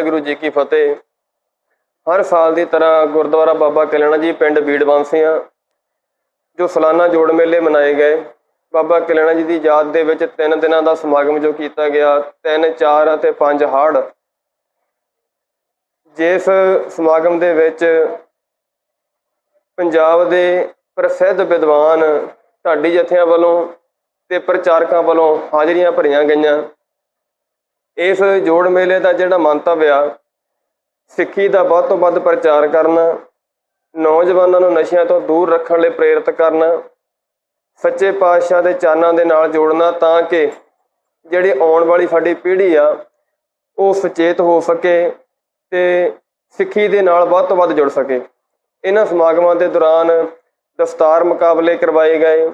ਵਾਹਿਗੁਰੂ ਜੀ ਕੀ ਫਤਿਹ। ਹਰ ਸਾਲ ਦੀ ਤਰ੍ਹਾਂ ਗੁਰਦੁਆਰਾ ਬਾਬਾ ਕਲਿਆਣਾ ਜੀ ਪਿੰਡ ਬੀੜ ਬੰਸੀਆਂ ਜੋ ਸਾਲਾਨਾ ਜੋੜ ਮੇਲੇ ਮਨਾਏ ਗਏ। ਬਾਬਾ ਕਲਿਆਣਾ ਜੀ ਦੀ ਯਾਦ ਦੇ ਵਿੱਚ ਤਿੰਨ ਦਿਨਾਂ ਦਾ ਸਮਾਗਮ ਜੋ ਕੀਤਾ ਗਿਆ 3 4 ਅਤੇ 5 ਹਾੜ। ਜਿਸ ਸਮਾਗਮ ਦੇ ਵਿੱਚ ਪੰਜਾਬ ਦੇ ਪ੍ਰਸਿੱਧ ਵਿਦਵਾਨ ਢਾਡੀ ਜਥਿਆਂ ਵੱਲੋਂ ਤੇ ਪ੍ਰਚਾਰਕਾਂ ਵੱਲੋਂ ਹਾਜ਼ਰੀਆਂ ਭਰੀਆਂ ਗਈਆਂ। ਇਸ ਜੋੜ ਮੇਲੇ ਦਾ ਜਿਹੜਾ ਮੰਤਵ ਆ, ਸਿੱਖੀ ਦਾ ਵੱਧ ਤੋਂ ਵੱਧ ਪ੍ਰਚਾਰ ਕਰਨਾ, ਨੌਜਵਾਨਾਂ ਨੂੰ ਨਸ਼ਿਆਂ ਤੋਂ ਦੂਰ ਰੱਖਣ ਲਈ ਪ੍ਰੇਰਿਤ ਕਰਨਾ, ਸੱਚੇ ਪਾਤਸ਼ਾਹ ਦੇ ਚਾਨਾਂ ਦੇ ਨਾਲ ਜੋੜਨਾ ਤਾਂ ਕਿ ਜਿਹੜੀ ਆਉਣ ਵਾਲੀ ਸਾਡੀ ਪੀੜ੍ਹੀ ਆ, ਉਹ ਸੁਚੇਤ ਹੋ ਸਕੇ ਤੇ ਸਿੱਖੀ ਦੇ ਨਾਲ ਵੱਧ ਤੋਂ ਵੱਧ ਜੁੜ ਸਕੇ। ਇਹਨਾਂ ਸਮਾਗਮਾਂ ਦੇ ਦੌਰਾਨ ਦਸਤਾਰ ਮੁਕਾਬਲੇ ਕਰਵਾਏ ਗਏ।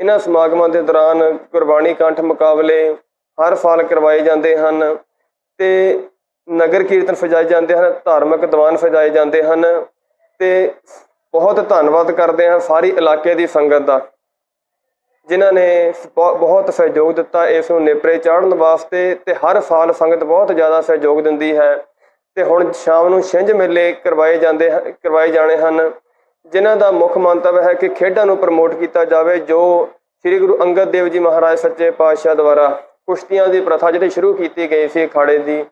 ਇਹਨਾਂ ਸਮਾਗਮਾਂ ਦੇ ਦੌਰਾਨ ਗੁਰਬਾਣੀ ਕੰਠ ਮੁਕਾਬਲੇ ਹਰ ਸਾਲ ਕਰਵਾਏ ਜਾਂਦੇ ਹਨ ਤੇ ਨਗਰ ਕੀਰਤਨ ਸਜਾਏ ਜਾਂਦੇ ਹਨ, ਧਾਰਮਿਕ ਦੀਵਾਨ ਸਜਾਏ ਜਾਂਦੇ ਹਨ ਤੇ ਬਹੁਤ ਧੰਨਵਾਦ ਕਰਦੇ ਹਾਂ ਸਾਰੀ ਇਲਾਕੇ ਦੀ ਸੰਗਤ ਦਾ, ਜਿਨ੍ਹਾਂ ਨੇ ਬਹੁ- ਬਹੁਤ ਸਹਿਯੋਗ ਦਿੱਤਾ ਇਸ ਨੂੰ ਨੇਪਰੇ ਚਾੜਨ ਵਾਸਤੇ ਤੇ ਹਰ ਸਾਲ ਸੰਗਤ ਬਹੁਤ ਜ਼ਿਆਦਾ ਸਹਿਯੋਗ ਦਿੰਦੀ ਹੈ ਤੇ ਹੁਣ ਸ਼ਾਮ ਨੂੰ ਛਿੰਝ ਮੇਲੇ ਕਰਵਾਏ ਜਾਂਦੇ ਕਰਵਾਏ ਜਾਣੇ ਹਨ, ਜਿਨ੍ਹਾਂ ਦਾ ਮੁੱਖ ਮੰਤਵ ਹੈ ਕਿ ਖੇਡਾਂ ਨੂੰ ਪ੍ਰਮੋਟ ਕੀਤਾ ਜਾਵੇ ਜੋ ਸ੍ਰੀ ਗੁਰੂ ਅੰਗਦ ਦੇਵ ਜੀ ਮਹਾਰਾਜ ਸੱਚੇ ਪਾਤਸ਼ਾਹ ਦੁਆਰਾ ਕੁਸ਼ਤੀਆਂ ਦੀ ਪ੍ਰਥਾ ਜਿਹੜੀ ਸ਼ੁਰੂ ਕੀਤੀ ਗਈ ਸੀ ਅਖਾੜੇ ਦੀ,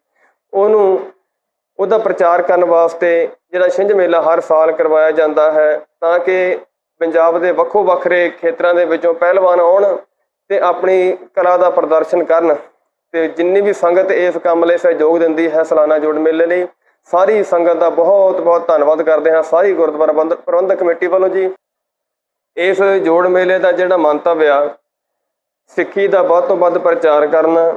ਉਹਨੂੰ, ਉਹਦਾ ਪ੍ਰਚਾਰ ਕਰਨ ਵਾਸਤੇ ਜਿਹੜਾ ਛਿੰਝ ਮੇਲਾ ਹਰ ਸਾਲ ਕਰਵਾਇਆ ਜਾਂਦਾ ਹੈ ਤਾਂ ਕਿ ਪੰਜਾਬ ਦੇ ਵੱਖੋ ਵੱਖਰੇ ਖੇਤਰਾਂ ਦੇ ਵਿੱਚੋਂ ਪਹਿਲਵਾਨ ਆਉਣ ਤੇ ਆਪਣੀ ਕਲਾ ਦਾ ਪ੍ਰਦਰਸ਼ਨ ਕਰਨ ਤੇ ਜਿੰਨੀ ਵੀ ਸੰਗਤ ਇਸ ਕੰਮ ਲਈ ਸਹਿਯੋਗ ਦਿੰਦੀ ਹੈ ਸਾਲਾਨਾ ਜੋੜ ਮੇਲੇ ਲਈ, ਸਾਰੀ ਸੰਗਤ ਦਾ ਬਹੁਤ ਬਹੁਤ ਧੰਨਵਾਦ ਕਰਦੇ ਹਾਂ, ਸਾਰੀ ਗੁਰਦੁਆਰਾ ਪ੍ਰਬੰਧ- ਪ੍ਰਬੰਧਕ ਕਮੇਟੀ ਵੱਲੋਂ ਜੀ। ਇਸ ਜੋੜ ਮੇਲੇ ਦਾ ਜਿਹੜਾ ਮੰਤਵ ਆ ਸਿੱਖੀ ਦਾ ਵੱਧ ਤੋਂ ਵੱਧ ਪ੍ਰਚਾਰ ਕਰਨਾ,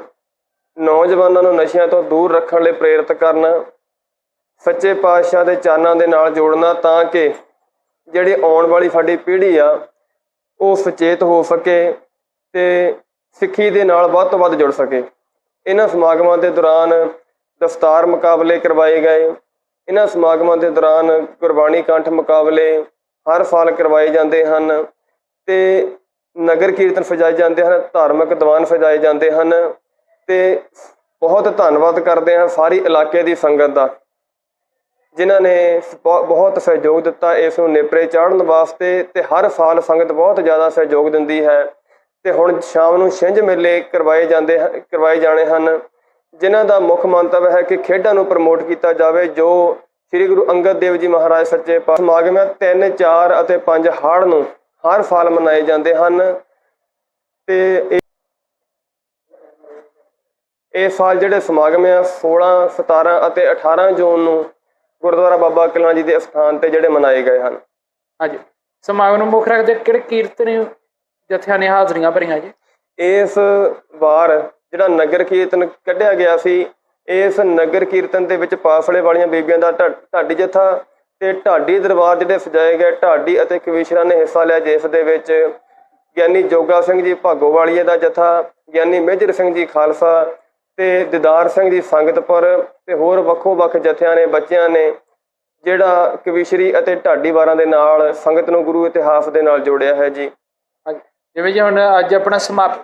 ਨੌਜਵਾਨਾਂ ਨੂੰ ਨਸ਼ਿਆਂ ਤੋਂ ਦੂਰ ਰੱਖਣ ਲਈ ਪ੍ਰੇਰਿਤ ਕਰਨਾ, ਸੱਚੇ ਪਾਤਸ਼ਾਹ ਦੇ ਚਾਨਾਂ ਦੇ ਨਾਲ ਜੋੜਨਾ ਤਾਂ ਕਿ ਜਿਹੜੀ ਆਉਣ ਵਾਲੀ ਸਾਡੀ ਪੀੜ੍ਹੀ ਆ, ਉਹ ਸੁਚੇਤ ਹੋ ਸਕੇ ਤੇ ਸਿੱਖੀ ਦੇ ਨਾਲ ਵੱਧ ਤੋਂ ਵੱਧ ਜੁੜ ਸਕੇ। ਇਹਨਾਂ ਸਮਾਗਮਾਂ ਦੇ ਦੌਰਾਨ ਦਸਤਾਰ ਮੁਕਾਬਲੇ ਕਰਵਾਏ ਗਏ, ਇਹਨਾਂ ਸਮਾਗਮਾਂ ਦੇ ਦੌਰਾਨ ਗੁਰਬਾਣੀ ਕੰਠ ਮੁਕਾਬਲੇ ਹਰ ਸਾਲ ਕਰਵਾਏ ਜਾਂਦੇ ਹਨ ਤੇ ਨਗਰ ਕੀਰਤਨ ਸਜਾਏ ਜਾਂਦੇ ਹਨ, ਧਾਰਮਿਕ ਦੀਵਾਨ ਸਜਾਏ ਜਾਂਦੇ ਹਨ ਤੇ ਬਹੁਤ ਧੰਨਵਾਦ ਕਰਦੇ ਹਾਂ ਸਾਰੀ ਇਲਾਕੇ ਦੀ ਸੰਗਤ ਦਾ, ਜਿਨ੍ਹਾਂ ਨੇ ਬਹੁ- ਬਹੁਤ ਸਹਿਯੋਗ ਦਿੱਤਾ ਇਸ ਨੂੰ ਨੇਪਰੇ ਚਾੜਨ ਵਾਸਤੇ ਤੇ ਹਰ ਸਾਲ ਸੰਗਤ ਬਹੁਤ ਜ਼ਿਆਦਾ ਸਹਿਯੋਗ ਦਿੰਦੀ ਹੈ ਤੇ ਹੁਣ ਸ਼ਾਮ ਨੂੰ ਛਿੰਝ ਮੇਲੇ ਕਰਵਾਏ ਜਾਂਦੇ ਕਰਵਾਏ ਜਾਣੇ ਹਨ, ਜਿਨ੍ਹਾਂ ਦਾ ਮੁੱਖ ਮੰਤਵ ਹੈ ਕਿ ਖੇਡਾਂ ਨੂੰ ਪ੍ਰਮੋਟ ਕੀਤਾ ਜਾਵੇ, ਜੋ ਸ੍ਰੀ ਗੁਰੂ ਅੰਗਦ ਦੇਵ ਜੀ ਮਹਾਰਾਜ ਸੱਚੇ ਪਾਤਸ਼ਾਹ ਸਮਾਗਮ ਹੈ 3 4 ਅਤੇ 5 ਹਾੜ ਨੂੰ ਹਰ ਸਾਲ ਮਨਾਏ ਜਾਂਦੇ ਹਨ ਤੇ ਇਹ- ਸਾਲ ਜਿਹੜੇ ਸਮਾਗਮ ਆ 16 17 ਅਤੇ 18 ਜੂਨ ਨੂੰ ਗੁਰਦੁਆਰਾ ਬਾਬਾ ਕਲਿਆਣਾ ਜੀ ਦੇ ਸਥਾਨ ਤੇ ਜਿਹੜੇ ਮਨਾਏ ਗਏ ਹਨ। ਹਾਂਜੀ। ਸਮਾਗਮ ਨੂੰ ਮੁੱਖ ਰੱਖਦੇ ਕਿਹੜੇ ਕੀਰਤਨ ਜਥਿਆਂ ਨੇ ਹਾਜ਼ਰੀਆਂ ਭਰੀਆਂ ਜੀ? ਇਸ ਵਾਰ ਜਿਹੜਾ ਨਗਰ ਕੀਰਤਨ ਕੱਢਿਆ ਗਿਆ ਸੀ ਇਸ ਨਗਰ ਕੀਰਤਨ ਦੇ ਵਿੱਚ ਪਾਸਲੇ ਵਾਲੀਆਂ ਬੀਬੀਆਂ ਦਾ ਢਾਡੀ ਜਥਾ ਤੇ ਢਾਡੀ ਦਰਬਾਰ ਜਿਹੜੇ ਸਜਾਏ ਗਏ ਢਾਡੀ ਅਤੇ ਕਵੀਸ਼ਰਾਂ ਨੇ ਹਿੱਸਾ ਲਿਆ ਜਿਸ ਦੇ ਵਿੱਚ ਗਿਆਨੀ ਜੋਗਾ ਸਿੰਘ ਜੀ ਭਾਗੋਵਾਲੀਏ ਦਾ ਜਥਾ, ਗਿਆਨੀ ਮੇਜਰ ਸਿੰਘ ਜੀ ਖਾਲਸਾ ਤੇ ਦਿਦਾਰ ਸਿੰਘ ਜੀ ਸੰਗਤਪੁਰ ਤੇ ਹੋਰ ਵੱਖੋ ਵੱਖ ਜਥਿਆਂ ਨੇ, ਬੱਚਿਆਂ ਨੇ ਜਿਹੜਾ ਕਵੀਸ਼ਰੀ ਅਤੇ ਢਾਡੀ ਵਾਰਾਂ ਦੇ ਨਾਲ ਸੰਗਤ ਨੂੰ ਗੁਰੂ ਇਤਿਹਾਸ ਦੇ ਨਾਲ ਜੋੜਿਆ ਹੈ ਜੀ। ਜਿਵੇਂ ਜੀ ਹੁਣ ਅੱਜ ਆਪਣਾ ਸਮਾਪ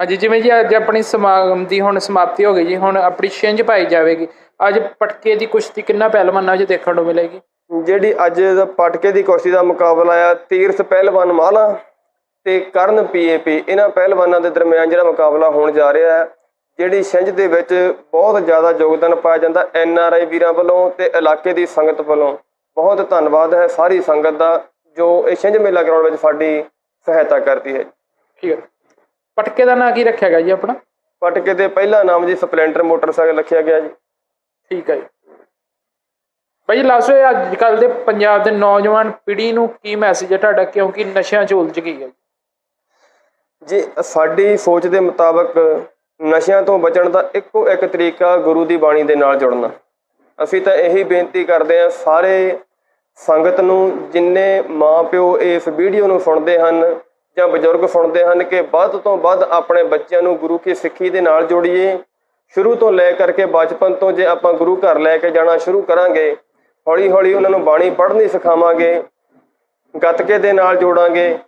ਹਾਂਜੀ ਜਿਵੇਂ ਜੀ ਅੱਜ ਆਪਣੀ ਸਮਾਗਮ ਦੀ ਹੁਣ ਸਮਾਪਤੀ ਹੋ ਗਈ ਜੀ ਹੁਣ ਆਪਣੀ ਛਿੰਝ ਪਾਈ ਜਾਵੇਗੀ। ਅੱਜ ਪਟਕੇ ਦੀ ਕੁਸ਼ਤੀ ਕਿੰਨਾ ਪਹਿਲਵਾਨਾਂ 'ਚ ਦੇਖਣ ਨੂੰ ਮਿਲੇਗੀ? ਜਿਹੜੀ ਅੱਜ ਦਾ ਪਟਕੇ ਦੀ ਕੁਸ਼ਤੀ ਦਾ ਮੁਕਾਬਲਾ ਆ ਤੀਰਥ ਪਹਿਲਵਾਨ ਮਾਲਾ ਤੇ ਕਰਨ ਪੀਏਪੀ ਇਹਨਾਂ ਪਹਿਲਵਾਨਾਂ ਦੇ ਦਰਮਿਆਨ ਜਿਹੜਾ ਮੁਕਾਬਲਾ ਹੋਣ ਜਾ ਰਿਹਾ ਹੈ ਜਿਹੜੀ ਛਿੰਝ ਦੇ ਵਿੱਚ ਬਹੁਤ ਜ਼ਿਆਦਾ ਯੋਗਦਾਨ ਪਾਇਆ ਜਾਂਦਾ ਐਨ ਆਰ ਆਈ ਵੀਰਾਂ ਵੱਲੋਂ ਤੇ ਇਲਾਕੇ ਦੀ ਸੰਗਤ ਵੱਲੋਂ। ਬਹੁਤ ਧੰਨਵਾਦ ਹੈ ਸਾਰੀ ਸੰਗਤ ਦਾ ਜੋ ਇਹ ਛਿੰਝ ਮੇਲਾ ਕਰਾਉਣ ਵਿੱਚ ਸਾਡੀ ਸਹਾਇਤਾ ਕਰਦੀ ਹੈ। ਠੀਕ ਹੈ। ਪਟਕੇ ਦਾ ਨਾਂ ਕੀ ਰੱਖਿਆ ਗਿਆ ਜੀ ਆਪਣਾ? ਪਟਕੇ ਦੇ ਪਹਿਲਾ ਨਾਮ ਜੀ ਸਪਲੈਂਡਰ ਮੋਟਰਸਾਈਕਲ ਰੱਖਿਆ ਗਿਆ ਜੀ। ਠੀਕ ਹੈ ਜੀ। ਭਾਈ ਲਾਸੋ ਅੱਜ ਕੱਲ ਦੇ ਪੰਜਾਬ ਦੇ ਨੌਜਵਾਨ ਪੀੜ੍ਹੀ ਨੂੰ ਕੀ ਮੈਸੇਜ ਹੈ ਤੁਹਾਡਾ? ਕਿਉਂਕਿ ਨਸ਼ਿਆਂ 'ਚ ਉਲਝ ਗਈ ਹੈ ਜੀ ਸਾਡੀ ਸੋਚ ਦੇ ਮੁਤਾਬਕ ਨਸ਼ਿਆਂ ਤੋਂ ਬਚਣ ਦਾ ਇੱਕੋ ਇੱਕ ਤਰੀਕਾ ਗੁਰੂ ਦੀ ਬਾਣੀ ਦੇ ਨਾਲ ਜੁੜਨਾ। ਅਸੀਂ ਤਾਂ ਇਹੀ ਬੇਨਤੀ ਕਰਦੇ ਹਾਂ ਸਾਰੇ ਸੰਗਤ ਨੂੰ ਜਿੰਨੇ ਮਾਪਿਓ ਇਸ ਵੀਡੀਓ ਨੂੰ ਸੁਣਦੇ ਹਨ ਜਾਂ ਬਜ਼ੁਰਗ ਸੁਣਦੇ ਹਨ ਕਿ ਵੱਧ ਤੋਂ ਵੱਧ ਆਪਣੇ ਬੱਚਿਆਂ ਨੂੰ ਗੁਰੂ ਕੀ ਸਿੱਖੀ ਦੇ ਨਾਲ ਜੋੜੀਏ। ਸ਼ੁਰੂ ਤੋਂ ਲੈ ਕਰਕੇ ਬਚਪਨ ਤੋਂ ਜੇ ਆਪਾਂ ਗੁਰੂ ਘਰ ਲੈ ਕੇ ਜਾਣਾ ਸ਼ੁਰੂ ਕਰਾਂਗੇ ਹੌਲੀ ਹੌਲੀ ਉਹਨਾਂ ਨੂੰ ਬਾਣੀ ਪੜ੍ਹਨੀ ਸਿਖਾਵਾਂਗੇ, ਗੱਤਕੇ ਦੇ ਨਾਲ ਜੋੜਾਂਗੇ,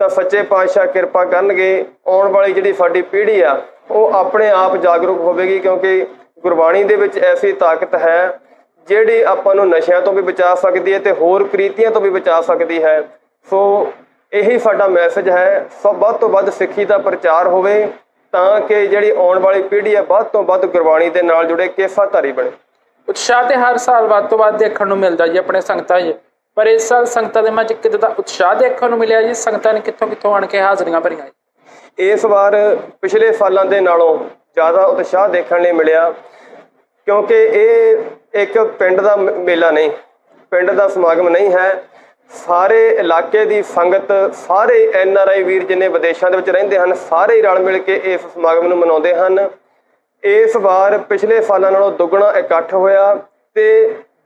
ਤਾਂ ਸੱਚੇ ਪਾਤਸ਼ਾਹ ਕਿਰਪਾ ਕਰਨਗੇ। ਆਉਣ ਵਾਲੀ ਜਿਹੜੀ ਸਾਡੀ ਪੀੜ੍ਹੀ ਆ, ਉਹ ਆਪਣੇ ਆਪ ਜਾਗਰੂਕ ਹੋਵੇਗੀ ਕਿਉਂਕਿ ਗੁਰਬਾਣੀ ਦੇ ਵਿੱਚ ਐਸੀ ਤਾਕਤ ਹੈ, ਜਿਹੜੀ ਆਪਾਂ ਨੂੰ ਨਸ਼ਿਆਂ ਤੋਂ ਵੀ ਬਚਾ ਸਕਦੀ ਹੈ ਤੇ ਹੋਰ ਕ੍ਰੀਤੀਆਂ ਤੋਂ ਵੀ ਬਚਾ ਸਕਦੀ ਹੈ। ਸੋ ਇਹੀ ਸਾਡਾ ਮੈਸੇਜ ਹੈ ਸਭ ਵੱਧ ਤੋਂ ਵੱਧ ਸਿੱਖੀ ਦਾ ਪ੍ਰਚਾਰ ਹੋਵੇ ਤਾਂ ਕਿ ਜਿਹੜੀ ਆਉਣ ਵਾਲੀ ਪੀੜ੍ਹੀ ਹੈ ਵੱਧ ਤੋਂ ਵੱਧ ਗੁਰਬਾਣੀ ਦੇ ਨਾਲ ਜੁੜੇ ਕੇਸਾਧਾਰੀ ਬਣੇ। ਉਤਸ਼ਾਹ ਤੇ ਹਰ ਸਾਲ ਵੱਧ ਤੋਂ ਵੱਧ ਦੇਖਣ ਨੂੰ ਮਿਲਦਾ ਜੀ ਆਪਣੇ ਸੰਗਤਾਂ 'ਚ ਪਰ ਇਸ ਸਾਲ ਸੰਗਤਾਂ ਦੇ ਮਨ 'ਚ ਕਿਤੇ ਦਾ ਉਤਸ਼ਾਹ ਦੇਖਣ ਨੂੰ ਮਿਲਿਆ ਜੀ ਸੰਗਤਾਂ ਨੇ ਕਿੱਥੋਂ ਕਿੱਥੋਂ ਆਣ ਕੇ ਹਾਜ਼ਰੀਆਂ ਭਰੀਆਂ ਇਸ ਵਾਰ ਪਿਛਲੇ ਸਾਲਾਂ ਦੇ ਨਾਲੋਂ ਜ਼ਿਆਦਾ ਉਤਸ਼ਾਹ ਦੇਖਣ ਲਈ ਮਿਲਿਆ ਕਿਉਂਕਿ ਇਹ ਇੱਕ ਪਿੰਡ ਦਾ ਮੇਲਾ ਨਹੀਂ ਪਿੰਡ ਦਾ ਸਮਾਗਮ ਨਹੀਂ ਹੈ। ਸਾਰੇ ਇਲਾਕੇ ਦੀ ਸੰਗਤ ਸਾਰੇ ਐਨ ਆਰ ਆਈ ਵੀਰ ਜਿਨੇ ਵਿਦੇਸ਼ਾਂ ਦੇ ਵਿੱਚ ਰਹਿੰਦੇ ਹਨ ਸਾਰੇ ਹੀ ਰਲ ਮਿਲ ਕੇ ਇਸ ਸਮਾਗਮ ਨੂੰ ਮਨਾਉਂਦੇ ਹਨ। ਇਸ ਵਾਰ ਪਿਛਲੇ ਸਾਲਾਂ ਨਾਲੋਂ ਦੁੱਗਣਾ ਇਕੱਠ ਹੋਇਆ ਤੇ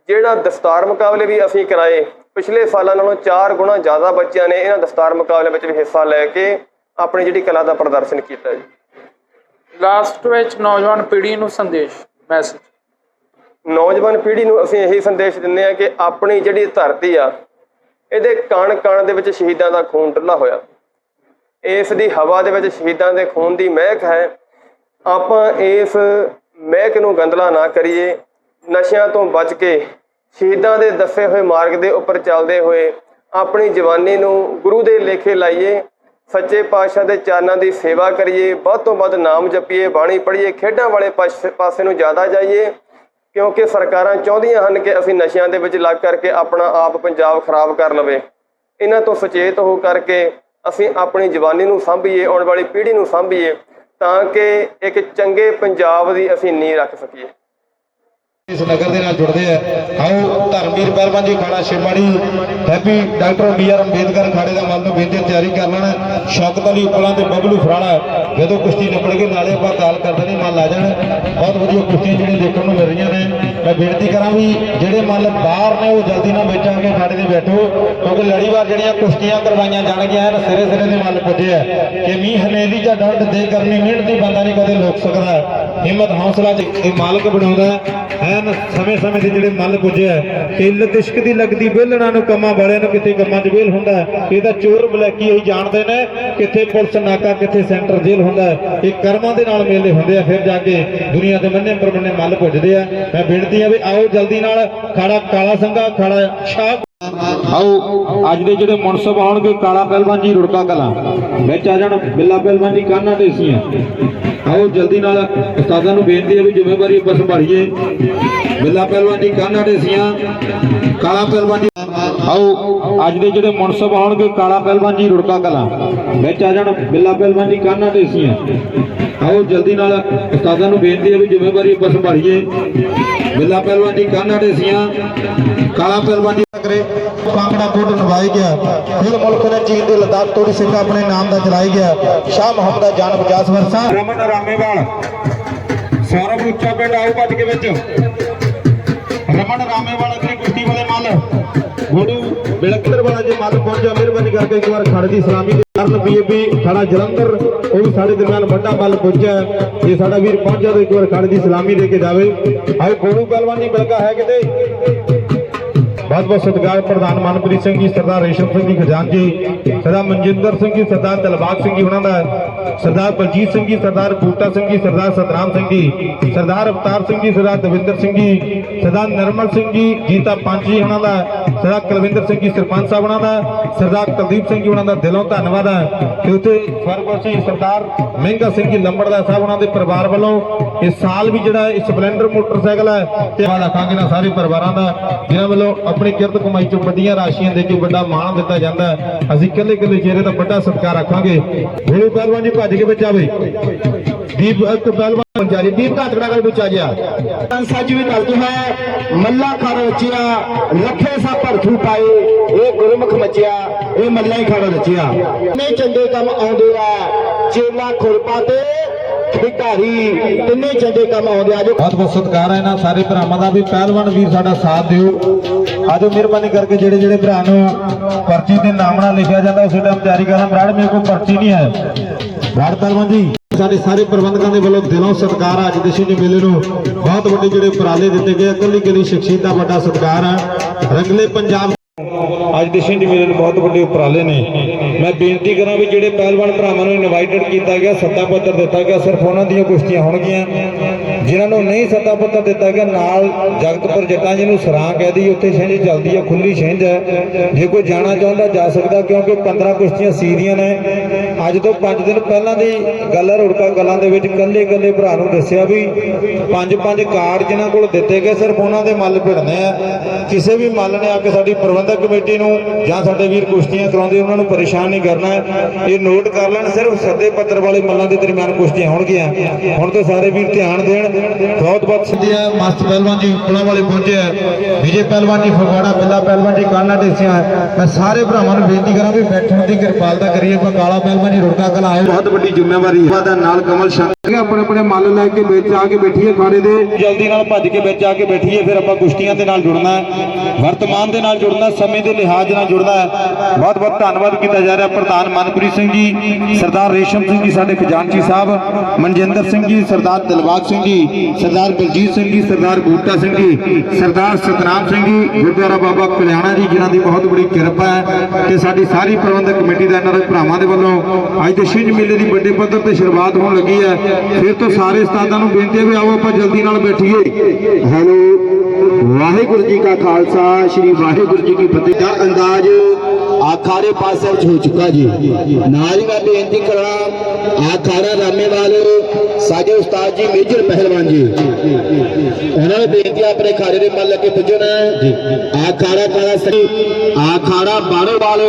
ਜਿਹੜਾ ਦਸਤਾਰ ਮੁਕਾਬਲੇ ਵੀ ਅਸੀਂ ਕਰਾਏ ਪਿਛਲੇ ਸਾਲਾਂ ਨਾਲੋਂ 4 ਗੁਣਾ ਜ਼ਿਆਦਾ ਬੱਚਿਆਂ ਨੇ ਇਹਨਾਂ ਦਸਤਾਰ ਮੁਕਾਬਲੇ ਵਿੱਚ ਵੀ ਹਿੱਸਾ ਲੈ ਕੇ ਆਪਣੀ ਜਿਹੜੀ ਕਲਾ ਦਾ ਪ੍ਰਦਰਸ਼ਨ ਕੀਤਾ ਜੀ। ਲਾਸਟ ਵਿੱਚ ਨੌਜਵਾਨ ਪੀੜ੍ਹੀ ਨੂੰ ਸੰਦੇਸ਼ ਮੈਸੇਜ ਨੌਜਵਾਨ ਪੀੜ੍ਹੀ ਨੂੰ ਅਸੀਂ ਇਹੀ ਸੰਦੇਸ਼ ਦਿੰਦੇ ਆ ਕਿ ਆਪਣੀ ਜਿਹੜੀ ਧਰਤੀ ਆ ਇਹਦੇ ਕਣ ਕਣ ਦੇ ਵਿੱਚ ਸ਼ਹੀਦਾਂ ਦਾ ਖੂਨ ਡੁੱਲਾ ਹੋਇਆ। ਇਸ ਦੀ ਹਵਾ ਦੇ ਵਿੱਚ ਸ਼ਹੀਦਾਂ ਦੇ ਖੂਨ ਦੀ ਮਹਿਕ ਹੈ। ਆਪਾਂ ਇਸ ਮਹਿਕ ਨੂੰ ਗੰਦਲਾ ਨਾ ਕਰੀਏ। ਨਸ਼ਿਆਂ ਤੋਂ ਬਚ ਕੇ ਸ਼ਹੀਦਾਂ ਦੇ ਦੱਸੇ ਹੋਏ ਮਾਰਗ ਦੇ ਉੱਪਰ ਚੱਲਦੇ ਹੋਏ ਆਪਣੀ ਜਵਾਨੀ ਨੂੰ ਗੁਰੂ ਦੇ ਲੇਖੇ ਲਾਈਏ। ਸੱਚੇ ਪਾਤਸ਼ਾਹ ਦੇ ਚਰਨਾਂ ਦੀ ਸੇਵਾ ਕਰੀਏ। ਵੱਧ ਤੋਂ ਵੱਧ ਨਾਮ ਜਪੀਏ, ਬਾਣੀ ਪੜ੍ਹੀਏ, ਖੇਡਾਂ ਵਾਲੇ ਪਾਸੇ ਪਾਸੇ ਨੂੰ ਜ਼ਿਆਦਾ ਜਾਈਏ। ਕਿਉਂਕਿ ਸਰਕਾਰਾਂ ਚਾਹੁੰਦੀਆਂ ਹਨ ਕਿ ਅਸੀਂ ਨਸ਼ਿਆਂ ਦੇ ਵਿੱਚ ਲੱਗ ਕਰਕੇ ਆਪਣਾ ਆਪ ਪੰਜਾਬ ਖਰਾਬ ਕਰ ਲਵੇ। ਇਹਨਾਂ ਤੋਂ ਸੁਚੇਤ ਹੋ ਕਰਕੇ ਅਸੀਂ ਆਪਣੀ ਜਵਾਨੀ ਨੂੰ ਸਾਂਭੀਏ, ਆਉਣ ਵਾਲੀ ਪੀੜ੍ਹੀ ਨੂੰ ਸਾਂਭੀਏ, ਤਾਂ ਕਿ ਇੱਕ ਚੰਗੇ ਪੰਜਾਬ ਦੀ ਅਸੀਂ ਨੀਂਹ ਰੱਖ ਸਕੀਏ। ਇਸ ਨਗਰ ਦੇ ਨਾਲ ਜੁੜਦੇ ਆ। ਆਓ ਧਰਮਵੀਰ ਪਹਿਲਵਾਨ ji, ਖਾੜਾ Shimari happy doctor B R Ambedkar ਖਾੜੇ ਦਾ ਮੱਲ ਨੂੰ ਬੇਨਤੀ ਤਿਆਰੀ ਕਰ ਲੈਣਾ। ਸ਼ੌਕਤ ਅਲੀ ਉਪਲਾਂ ਤੇ ਬਬਲੂ ਫਰਾੜਾ ਜਦੋਂ ਕੁਸ਼ਤੀ ਨਿਬੜ ਗਈ, ਨਾਲੇ ਆਪਾਂ ਕਾਲ ਕਰ ਨੇ ਮਨ ਆ ਜਾਣ। ਬਹੁਤ ਵਧੀਆ ਕੁਸ਼ਤੀਆਂ ਜਿਹੜੀਆਂ ਦੇਖਣ ਨੂੰ ਮਿਲ ਰਹੀਆਂ ਨੇ। ਮੈਂ ਬੇਨਤੀ ਕਰਾਂ ਵੀ ਜਿਹੜੇ ਮੱਲ ਬਾਹਰ ਨੇ, ਉਹ ਜਲਦੀ ਨਾਲ ਵਿੱਚ ਆ ਕੇ ਖਾੜੇ ਦੇ ਬੈਠੋ। ਕਿਉਂਕਿ ਲੜੀਵਾਰ ਜਿਹੜੀਆਂ ਕੁਸ਼ਤੀਆਂ ਕਰਵਾਈਆਂ ਜਾਣਗੀਆਂ ਐਨ ਸਿਰੇ ਸਿਰੇ ਦੇ ਮਨ ਪੁੱਜੇ ਆ। ਕਿ ਮੀਂਹ ਹਨੇਰੀ ਜਾਂ ਡੰਡ ਦੇ ਕਰਨੀ ਮਿਹਨਤ ਮਿਹਨਤੀ ਬੰਦਾ ਨਹੀਂ ਕਦੇ ਲੋਕ ਸਕਦਾ। ਹਿੰਮਤ, ਹੌਸਲਾ ਚ ਇਹ ਮਾਲਕ ਬਣਾਉਂਦਾ। ਐਨ ਸਮੇਂ ਸਮੇਂ ਦੇ ਜਿਹੜੇ ਮੱਲ ਪੁੱਜੇ ਆ ਕਿੱਲ ਤਿਸ਼ਕ ਦੀ ਲੱਗਦੀ ਵਿਹਲਣਾ ਨੂੰ ਕੰਮਾਂ ਵਾਲਿਆਂ ਨੂੰ ਕਿਤੇ ਕੰਮਾਂ 'ਚ ਵੇਲ ਹੁੰਦਾ ਇਹ ਚੋਰ ਬਲੈਕੀ ਹੀ ਜਾਣਦੇ ਨੇ, ਕਿੱਥੇ ਪੁਲਿਸ ਨਾਕਾ, ਕਿੱਥੇ ਸੈਂਟਰ ਜੇਲ੍ਹ ਹੁੰਦਾ ਇਹ ਕਰਮਾਂ ਦੇ ਨਾਲ ਮੇਲੇ ਹੁੰਦੇ ਆ, ਫਿਰ ਜਾ ਕੇ ਦੁਨੀਆ ਦੇ ਮੰਨੇ ਪਰਮੰਨੇ ਮੱਲ ਪੁੱਜਦੇ ਆ। ਮੈਂ ਬੇਨਤੀ ਆ ਵੀ ਆਓ ਜਲਦੀ ਨਾਲ, ਖਾੜਾ ਕਾਲਾ ਸੰਘਾ, ਖਾੜਾ ਸ਼ਾਹ ਆਓ, ਅੱਜ ਦੇ ਜਿਹੜੇ ਮੁਨਸਬ ਆਉਣਗੇ, ਕਾਲਾ ਪਹਿਲਵਾਨ ਜੀ ਰੁੜਕਾ ਕਲਾ। ਵਿੱਚ ਆ ਜਾਣ, ਬਿੱਲਾ ਪਹਿਲਵਾਨ ਜੀ ਕਾਨਾ ਢੇਸੀਆਂ ਆਓ ਜਲਦੀ ਨਾਲ ਉਸਤਾਦਾਂ ਨੂੰ ਬੇਨਤੀ ਹੈ ਵੀ ਜ਼ਿੰਮੇਵਾਰੀ ਆਪਾਂ ਸੰਭਾਲੀਏ। ਬਿੱਲਾ ਪਹਿਲਵਾਨੀ ਜੀ ਕਾਨਾ ਢੇਸੀਆਂ ਕਾਲਾ ਪਹਿਲਵਾਨ ਆਓ, ਅੱਜ ਦੇ ਜਿਹੜੇ ਮੁਨਸਬ ਆਉਣਗੇ, ਕਾਲਾ ਪਹਿਲਵਾਨ ਜੀ ਰੁੜਕਾ ਕਲਾ। ਵਿੱਚ ਆ ਜਾਣ ਬਿੱਲਾ ਪਹਿਲਵਾਨੀ ਜੀ ਕਾਨਾ ਢੇਸੀਆਂ ਆਓ ਜਲਦੀ ਨਾਲ ਉਸਤਾਦਾਂ ਨੂੰ ਬੇਨਤੀ ਹੈ ਵੀ ਜ਼ਿੰਮੇਵਾਰੀ ਆਪਾਂ ਸੰਭਾਲੀਏ। ਬਿੱਲਾ ਪਹਿਲਵਾਨ ਜੀ ਕਾਨਾ ਢੇਸੀਆਂ ਕਾਲਾ ਪਹਿਲਵਾਨ ਜੀ ਕਰੇ ਕਾਂਗੜਾ ਕੋਟ ਨਵਾਈ ਗਿਆ। ਫਿਰ ਮੁਲਕ ਨੇ ਚੀਨ ਦੇ ਲਦਾਖ ਤੋੜੀ ਸਿੰਘ ਆਪਣੇ ਨਾਮ ਦਾ ਚਲਾਈ ਗਿਆ। ਸ਼ਾਹ ਮੁਹੰਮਦ ਦਾ ਜਾਨ 50 ਵਰਸਾ ਰਮਨ ਰਾਮੇਵਾਲ ਸੌਰਵ ਉੱਚਾ ਪਿੰਡ ਆਉ ਭੱਜ ਕੇ ਵਿੱਚ। ਰਮਨ ਰਾਮੇਵਾਲ ਅਗਲੀ ਕੁਸ਼ਤੀ ਵਾਲੇ ਮੱਲ। ਗੋਡੂ ਬਿਲਕਦਰ ਵਾਲਾ ਜੇ ਮੱਲ ਪਹੁੰਚਿਆ ਮਿਹਰਬਾਨੀ ਕਰਕੇ ਇੱਕ ਵਾਰ ਖੜੇ ਦੀ ਸਲਾਮੀ ਦੇ ਕਰਨ ਬੀਏਪੀ ਸਾਡਾ ਜਲੰਧਰ, ਉਹ ਵੀ ਸਾਡੇ ਦਰਮਿਆਨ ਵੱਡਾ ਬਲ ਪੁੱਜਿਆ। ਜੇ ਸਾਡਾ ਵੀਰ ਪਹੁੰਚਿਆ ਤਾਂ ਇੱਕ ਵਾਰ ਖੜ ਦੀ ਸਲਾਮੀ ਦੇ ਕੇ ਜਾਵੇ। ਆਓ ਗੋਡੂ ਪਹਿਲਵਾਨ ਨਹੀਂ ਮਿਲਕਾ ਹੈ ਕਿਤੇ? ਬਹੁਤ ਬਹੁਤ ਸਤਿਕਾਰ, ਪ੍ਰਧਾਨ ਮਨਪ੍ਰੀਤ ਸਿੰਘ ਜੀ, ਸਰਦਾਰ ਰੇਸ਼ਮ ਸਿੰਘ ਜੀ, ਖਜ਼ਾਨਜੀ। ਸਰਦਾਰ ਮਨਜਿੰਦਰ ਸਿੰਘ ਜੀ, ਸਰਦਾਰ ਦਿਲਬਾਗ ਸਿੰਘ ਜੀ ਉਹਨਾਂ ਦਾ, ਸਰਦਾਰ ਬਲਜੀਤ ਸਿੰਘ ਜੀ, ਸਰਦਾਰ ਬੂਟਾ ਸਿੰਘ ਜੀ, ਸਰਦਾਰ ਸਤਨਾਮ ਸਿੰਘ ਜੀ, ਸਰਦਾਰ ਅਵਤਾਰ ਸਿੰਘ ਜੀ, ਸਰਦਾਰ ਦਵਿੰਦਰ ਸਿੰਘ ਜੀ, ਸਰਦਾਰ ਨਰਮਲ ਸਿੰਘ ਜੀ, ਜੀਤਾ ਪੰਚ ਜੀ ਉਹਨਾਂ ਦਾ, ਸਰਦਾਰ ਕੁਲਵਿੰਦਰ ਸਿੰਘ ਜੀ, ਸਰਪੰਚ ਸਾਹਿਬ ਉਹਨਾਂ ਦਾ, ਸਰਦਾਰ ਕੁਲਦੀਪ ਸਿੰਘ ਜੀ ਉਹਨਾਂ ਦਾ ਦਿਲੋਂ ਧੰਨਵਾਦ ਹੈ। ਕਿ ਉੱਥੇ ਸਵਰਗਵਾਸੀ ਸਰਦਾਰ ਮਹਿੰਗਾ ਸਿੰਘ ਜੀ ਲੰਬੜਦਾ ਸਾਹਿਬ ਉਹਨਾਂ ਦੇ ਪਰਿਵਾਰ ਵੱਲੋਂ ਇਸ ਸਾਲ ਵੀ ਜਿਹੜਾ ਇਹ ਸਪਲੈਂਡਰ ਮੋਟਰਸਾਈਕਲ ਹੈ, ਤੇ ਆ ਰੱਖਾਂਗੇ ਨਾ ਸਾਰੇ ਪਰਿਵਾਰਾਂ ਦਾ, ਜਿਨ੍ਹਾਂ ਵੱਲੋਂ ਆਪਣੀ ਕਿਰਤ ਕਮਾਈ ਚੋਂ ਵੱਡੀਆਂ ਰਾਸ਼ੀਆਂ ਦੇ ਕੇ ਵੱਡਾ ਮਾਣ ਦਿੱਤਾ ਜਾਂਦਾ ਅਸੀਂ ਇਕੱਲੇ ਇਕੱਲੇ ਚਿਹਰੇ ਦਾ ਵੱਡਾ ਸਤਿਕਾਰ ਰੱਖਾਂਗੇ। ਗੋਲੂ ਪਹਿਲਵਾਨ ਜੀ ਭੱਜ ਕੇ ਵਿੱਚ ਆਵੇ। ਦੀਪ ਇੱਕ ਪਹਿਲਵਾਨ ਪੰਜਾਰੀ ਦੀਪ ਘਾਤੜਾ ਗੱਲ ਵਿੱਚ ਆ ਗਿਆ। ਸੱਚ ਵੀ ਦੱਸਦੀ ਹੈ, ਮੱਲਾ ਖੜ ਰਚਿਆ, ਲੱਖੇ ਸਾ ਭਰਥੂ ਪਾਏ, ਇਹ ਗੁਰਮੁਖ ਮਚਿਆ, ਇਹ ਮੱਲਾ ਹੀ ਖੜ ਰਚਿਆ। ਨੇ ਚੰਗੇ ਕੰਮ ਆਉਂਦੇ ਆ, ਚੇਲਾ ਖੁਰਪਾ ਤੇ ਖਿਡਾਰੀ ਤਿੰਨੇ ਚੰਗੇ ਕੰਮ ਆਉਂਦੇ ਆ। ਬਹੁਤ ਬਹੁਤ ਸਤਿਕਾਰ ਹੈ ਇਹਨਾਂ ਸਾਰੇ ਭਰਾਵਾਂ ਦਾ ਵੀ, ਪਹਿਲਵਾਨ ਵੀਰ ਸਾਡਾ ਸਾਥ ਦਿਓ। ਆਜੋ ਮਿਹਰਬਾਨੀ ਕਰਕੇ ਜਿਹੜੇ ਜਿਹੜੇ ਭਰਾ ਨੂੰ ਪਰਚੀ ਤੇ ਨਾਮ ਨਾਲ ਲਿਖਿਆ ਜਾਂਦਾ, ਉਸੇ ਟਾਈਮ ਤਿਆਰੀ ਕਰਨਾ ਬਰਾੜ, ਮੇਰੇ ਕੋਲ ਪਰਚੀ ਨਹੀਂ ਹੈ। ਬਰਾੜ ਪਹਿਲਵਾਨ ਜੀ, ਸਾਡੇ ਸਾਰੇ ਪ੍ਰਬੰਧਕਾਂ ਦੇ ਵੱਲੋਂ ਦਿਲੋਂ ਸਤਿਕਾਰ ਅੱਜ ਦੇ ਸ਼ਹੀਦੀ ਮੇਲੇ ਨੂੰ ਬਹੁਤ ਵੱਡੇ ਜਿਹੜੇ ਉਪਰਾਲੇ ਦਿੱਤੇ ਗਏ ਇਕੱਲੀ ਇਕੱਲੀ ਸ਼ਖਸੀਅਤ ਦਾ ਵੱਡਾ ਸਤਿਕਾਰ ਹੈ ਰੰਗਲੇ ਪੰਜਾਬ ਅੱਜ ਦੇ ਸਿੰਘ ਮੇਲੇ ਬਹੁਤ ਵੱਡੇ ਉਪਰਾਲੇ ਨੇ। ਮੈਂ ਬੇਨਤੀ ਕਰਾਂ ਵੀ ਜਿਹੜੇ ਪਹਿਲਵਾਨ ਭਰਾਵਾਂ ਨੂੰ ਇਨਵਾਈਟਡ ਕੀਤਾ ਗਿਆ ਸੱਤਾ ਪੱਤਰ ਦਿੱਤਾ ਗਿਆ, ਸਿਰਫ ਉਹਨਾਂ ਦੀਆਂ ਕੁਸ਼ਤੀਆਂ ਹੋਣਗੀਆਂ। ਜਿਨ੍ਹਾਂ ਨੂੰ ਨਹੀਂ ਸੱਤਾ ਪੱਤਰ ਦਿੱਤਾ ਗਿਆ, ਨਾਲ ਜਗਤਪੁਰ ਜੱਟਾਂ ਜਿਹਨੂੰ ਸਰਾਂ ਕਹਿ ਦੀ ਉੱਥੇ ਛਿੰਝ ਚੱਲਦੀ ਹੈ ਖੁੱਲੀ ਛਿੰਝ ਹੈ। ਜੇ ਕੋਈ ਜਾਣਾ ਚਾਹੁੰਦਾ, ਜਾ ਸਕਦਾ, ਕਿਉਂਕਿ 15 ਕੁਸ਼ਤੀਆਂ ਸੀਰੀਆਂ ਨੇ। ਅੱਜ ਤੋਂ 5 ਦਿਨ ਪਹਿਲਾਂ ਦੀ ਗੱਲ ਰੁੜਕਾ ਗੱਲਾਂ ਦੇ ਵਿੱਚ ਕੱਲੇ ਕੱਲੇ ਭਰਾ ਨੂੰ ਦੱਸਿਆ ਵੀ ਪੰਜ ਪੰਜ ਕਾਰਡ ਜਿਨ੍ਹਾਂ ਕੋਲ ਦਿੱਤੇ ਗਏ, ਸਿਰਫ ਉਹਨਾਂ ਦੇ ਮੱਲ ਭਿੜਨੇ ਆ। ਕਿਸੇ ਵੀ ਮੱਲ ਨੇ ਆ ਕੇ ਸਾਡੀ ਪ੍ਰਬੰਧਕ ਕਮੇਟੀ ਨੂੰ ਜਾਂ ਸਾਡੇ ਵੀਰ ਕੁਸ਼ਤੀਆਂ ਕਰਾਉਂਦੇ, ਉਹਨਾਂ ਨੂੰ ਪਰੇਸ਼ਾਨ ਨਹੀਂ ਕਰਨਾ। ਇਹ ਨੋਟ ਕਰ ਲੈਣ, ਸਿਰਫ ਸੱਦੇ ਪੱਤਰ ਵਾਲੇ ਮੱਲਾਂ ਦੇ ਦਰਮਿਆਨ ਕੁਸ਼ਤੀਆਂ ਹੋਣਗੀਆਂ। ਹੁਣ ਤੋਂ ਸਾਰੇ ਵੀਰ ਧਿਆਨ ਦੇਣ। ਬਹੁਤ ਬਹੁਤ ਸਦੀਆ ਮਸਤ ਪਹਿਲਵਾਨ ਜੀ ਉਪਲਾ ਵਾਲੇ ਪਹੁੰਚੇ ਆ। ਵਿਜੇ ਪਹਿਲਵਾਨ ਜੀ, ਫਗਵਾੜਾ, ਬਿੱਲਾ ਪਹਿਲਵਾਨ ਜੀ ਕਾਨਾ ਢੇਸੀਆਂ ਮੈਂ ਸਾਰੇ ਭਰਾਵਾਂ ਨੂੰ ਬੇਨਤੀ ਕਰਾਂ ਵੀ ਬੈਠਣ ਦੀ ਕਿਰਪਾਲਤਾ ਕਰੀਏ ਬੰਗਾਲਾ ਪਹਿਲਵਾਨ ਜੀ ਰੁੜਕਾ ਕਲਾ ਆਏ। ਬਹੁਤ ਵੱਡੀ ਜ਼ਿੰਮੇਵਾਰੀ ਹੈ। ਦਾ ਨਾਲ ਕਮਲ ਸ਼ੰਕਰ ਆਪਣੇ ਆਪਣੇ ਮੱਲ ਲੈ ਕੇ ਵਿੱਚ ਆ ਕੇ ਬੈਠੀਏ ਖਾੜੇ ਦੇ। ਜਲਦੀ ਨਾਲ ਭੱਜ ਕੇ ਵਿੱਚ ਆ ਕੇ ਬੈਠੀਏ ਫਿਰ ਆਪਾਂ ਕੁਸ਼ਤੀਆਂ ਦੇ ਨਾਲ ਜੁੜਨਾ ਹੈ। ਵਰਤਮਾਨ ਦੇ ਨਾਲ ਜੁੜਨਾ ਸਮੇਂ ਦੇ ਲਿਹਾਜ਼ ਨਾਲ ਜੁੜਨਾ ਹੈ। ਬਹੁਤ ਬਹੁਤ ਧੰਨਵਾਦ ਕੀਤਾ ਜਾ ਰਿਹਾ ਪ੍ਰਧਾਨ ਮਨਪ੍ਰੀਤ ਸਿੰਘ ਜੀ ਸਰਦਾਰ ਰੇਸ਼ਮ ਸਿੰਘ ਜੀ ਸਾਡੇ ਖਜ਼ਾਨਚੀ ਸਾਹਿਬ ਮਨਜਿੰਦਰ ਸਿੰਘ ਜੀ ਸਰਦਾਰ ਦਿਲਬਾਗ ਸਿੰਘ ਜੀ ਸਰਦਾਰ ਬਲਜੀਤ ਸਿੰਘ ਜੀ ਸਰਦਾਰ ਬੂਟਾ ਸਿੰਘ ਜੀ ਸਰਦਾਰ ਸਤਨਾਮ ਸਿੰਘ ਜੀ ਗੁਰਦੁਆਰਾ ਬਾਬਾ ਕਲਿਆਣਾ ਜੀ ਜਿਨ੍ਹਾਂ ਦੀ ਬਹੁਤ ਬੜੀ ਕਿਰਪਾ ਹੈ ਤੇ ਸਾਡੀ ਸਾਰੀ ਪ੍ਰਬੰਧਕ ਕਮੇਟੀ ਦਾ ਇਹਨਾਂ ਦੇ ਭਰਾਵਾਂ ਦੇ ਵੱਲੋਂ ਅੱਜ ਦੇ ਛਿੰਝ ਮੇਲੇ ਦੀ ਵੱਡੇ ਪੱਧਰ ਤੇ ਸ਼ੁਰੂਆਤ ਹੋਣ ਲੱਗੀ ਹੈ। ਫਿਰ ਤੋਂ ਸਾਰੇ ਉਸਤਾਦਾਂ ਨੂੰ ਬੇਨਤੀ ਹੈ ਵੀ ਆਓ, ਆਪਾਂ ਜਲਦੀ ਨਾਲ ਬੈਠੀਏ। ਹੈਲੋ, ਵਾਹਿਗੁਰੂ ਜੀ ਕਾ ਖਾਲਸਾ, ਸ੍ਰੀ ਵਾਹਿਗੁਰੂ ਜੀ ਕੀ ਫਤਿਹ। ਦਾ ਅੰਦਾਜ਼ ਆਖਾੜੇ ਪਾਸੇ ਹੋ ਚੁੱਕਾ ਜੀ। ਨਾਲ ਹੀ ਮੈਂ ਬੇਨਤੀ ਕਰਾਂ ਆਖਾੜਾ ਰਾਮੇਵਾਲ, ਸਾਡੇ ਉਸਤਾਦ ਜੀ ਮੇਜਰ ਪਹਿਲਵਾਨ ਜੀ। ਉਹਨਾਂ ਨੇ ਬੇਨਤੀ ਆਪਣੇ ਖਾੜੇ ਦੇ ਮੱਲ ਕੇ ਪੁੱਜਣਾ। ਜੀ ਆਖਾੜਾ ਕਾਲਾ ਸਕੀ ਆਖਾੜਾ ਬਾਣੋਵਾਲ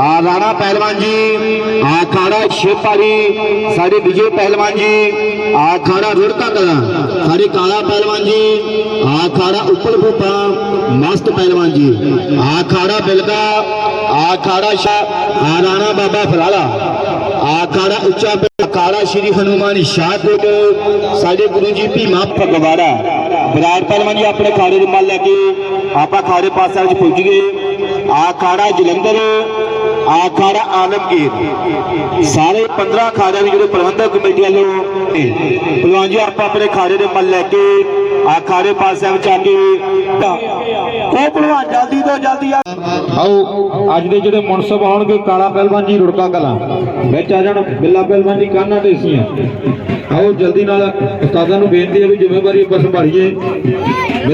ਆ ਰਾਣਾ ਪਹਿਲਵਾਨ ਜੀ ਆਖਾੜਾ ਸ਼ੇਪਾਲੀ ਸਾਡੇ ਵਿਜੇ ਪਹਿਲਵਾਨ ਜੀ ਆਖਾੜਾ ਰੁੜਕਾ ਕਲਾ, ਸਾਡੇ ਕਾਲਾ ਪਹਿਲਵਾਨ ਜੀ ਆਖਾੜਾ ਉੱਪਲ ਭੂਪਾ ਮਸਤ ਪਹਿਲਵਾਨ ਜੀ ਆਖਾੜਾ ਬਿਲਗਾ ਆਖਾੜਾ ਸ਼ਾ ਆ ਬਾਬਾ ਫਰਾਲਾ ਆਖਾੜਾ ਉੱਚਾ ਪਿੰਡ, ਅਖਾੜਾ ਸ਼੍ਰੀ ਹਨੂਮਾਨ ਸ਼ਾਹਕੋਟ ਸਾਡੇ ਗੁਰੂ ਜੀ ਭੀਮਾ ਫਗਵਾੜਾ। ਵਿਰਾਟ ਪਹਿਲਵਾਨ ਜੀ ਆਪਣੇ ਖਾੜੇ ਦੇ ਮੱਲ ਲੈ ਕੇ ਆਪਾਂ ਖਾੜੇ ਪਾਸੇ ਵਿੱਚ ਪੁੱਜ ਗਏ। ਆਖਾੜਾ ਜਲੰਧਰ ਆਖਾੜਾ ਆਲਮਗੀਰ। ਸਾਰੇ 15 ਖਾੜਿਆਂ ਦੀ ਜਿਹੜੇ ਪ੍ਰਬੰਧਕ ਕਮੇਟੀ ਵੱਲੋਂ ਪਹਿਲਵਾਨ ਜੀ, ਆਪਾਂ ਆਪਣੇ ਖਾੜੇ ਦੇ ਮੱਲ ਲੈ ਕੇ ਆਖਾੜੇ ਪਾਸੇ ਵਿੱਚ ਆ ਕੇ ਉਹ ਪਹਿਲਵਾਨ ਜਲਦੀ ਤੋਂ ਜਲਦੀ ਆ ਆਓ, ਅੱਜ ਦੇ ਜਿਹੜੇ ਮੁਨਸਬ ਆਉਣਗੇ ਕਾਲਾ ਪਹਿਲਵਾਨ ਜੀ, ਰੁੜਕਾ ਕਲਾ। ਵਿੱਚ ਆ ਜਾਣ, ਬਿੱਲਾ ਪਹਿਲਵਾਨ ਜੀ, ਕਾਨਾ ਢੇਸੀਆਂ ਆਓ, ਜਲਦੀ ਨਾਲ ਉਸਤਾਦਾਂ ਨੂੰ ਬੇਨਤੀ ਹੈ ਵੀ ਜ਼ਿੰਮੇਵਾਰੀ ਆਪਾਂ ਸੰਭਾਲੀਏ।